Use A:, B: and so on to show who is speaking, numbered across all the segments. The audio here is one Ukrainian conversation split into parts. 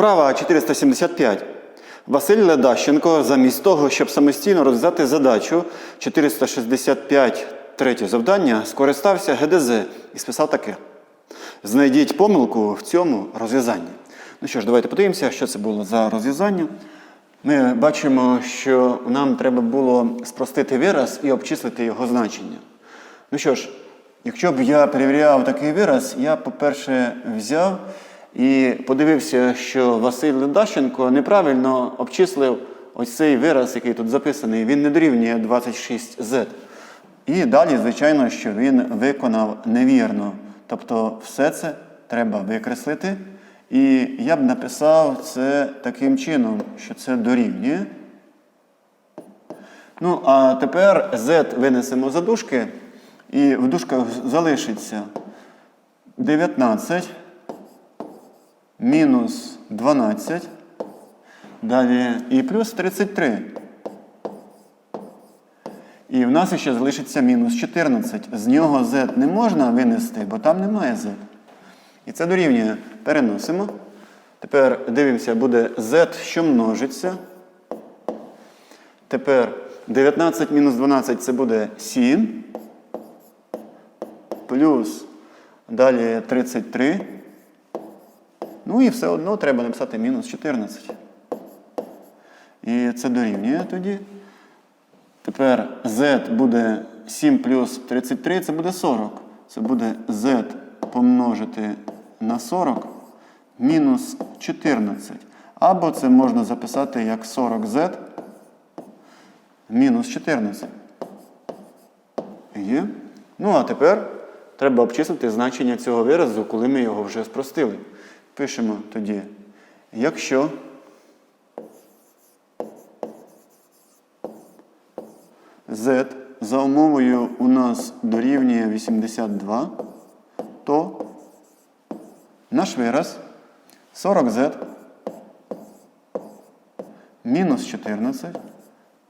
A: Вправа 475. Василь Ледащенко, замість того, щоб самостійно розв'язати задачу 465 третє завдання, скористався ГДЗ і списав таке. Знайдіть помилку в цьому розв'язанні. Ну що ж, давайте подивимося, що це було за розв'язання. Ми бачимо, що нам треба було спростити вираз і обчислити його значення. Ну що ж, якщо б я перевіряв такий вираз, я, по-перше, взяв і подивився, що Василь Ледащенко неправильно обчислив ось цей вираз, який тут записаний. Він не дорівнює 26z. І далі, звичайно, що він виконав невірно. Тобто все це треба викреслити. І я б написав це таким чином, що це дорівнює. Ну, а тепер z винесемо за дужки, і в дужках залишиться 19 мінус 12, далі і плюс 33. І в нас ще залишиться мінус 14. З нього z не можна винести, бо там немає z. І це дорівнює. Переносимо. Тепер дивимося, буде z, що множиться. Тепер 19 мінус 12 це буде 7. Плюс далі 33. Ну і все одно треба написати мінус 14. І це дорівнює тоді. Тепер z буде 7 плюс 33, це буде 40. Це буде z помножити на 40 мінус 14. Або це можна записати як 40z мінус 14. Є. Ну, а тепер треба обчислити значення цього виразу, коли ми його вже спростили. Пишемо тоді, якщо z за умовою у нас дорівнює 82, то наш вираз 40z мінус 14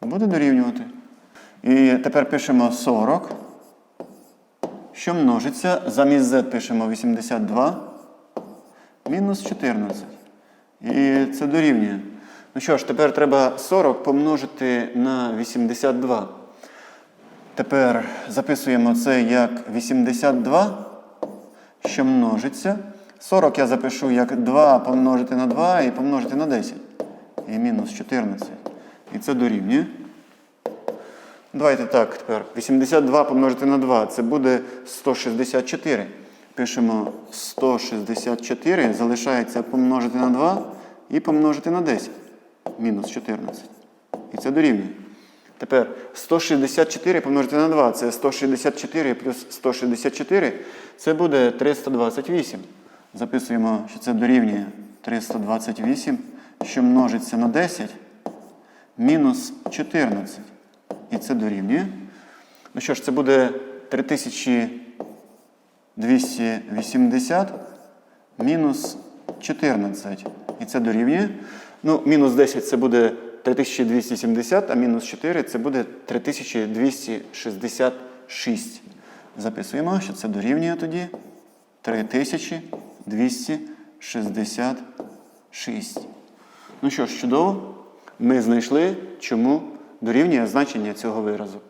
A: буде дорівнювати. І тепер пишемо 40, що множиться. Замість z пишемо 82 мінус 14. І це дорівнює. Ну що ж, тепер треба 40 помножити на 82. Тепер записуємо це як 82, що множиться. 40 я запишу як 2 помножити на 2 і помножити на 10. І мінус 14. І це дорівнює. Давайте так тепер. 82 помножити на 2 це буде 164. Пишемо 164, залишається помножити на 2 і помножити на 10. Мінус 14. І це дорівнює. Тепер 164 помножити на 2 це 164 плюс 164. Це буде 328. Записуємо, що це дорівнює 328, що множиться на 10, мінус 14. І це дорівнює. Ну що ж, це буде 3280 мінус 14. І це дорівнює. Ну, мінус 10 це буде 3270, а мінус 4 це буде 3266. Записуємо, що це дорівнює тоді 3266. Ну що ж, чудово, ми знайшли, чому дорівнює значення цього виразу.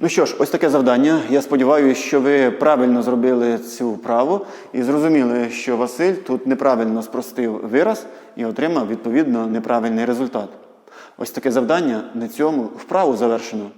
A: Ну що ж, ось таке завдання. Я сподіваюся, що ви правильно зробили цю вправу і зрозуміли, що Василь тут неправильно спростив вираз і отримав відповідно неправильний результат. Ось таке завдання на цьому вправу завершено.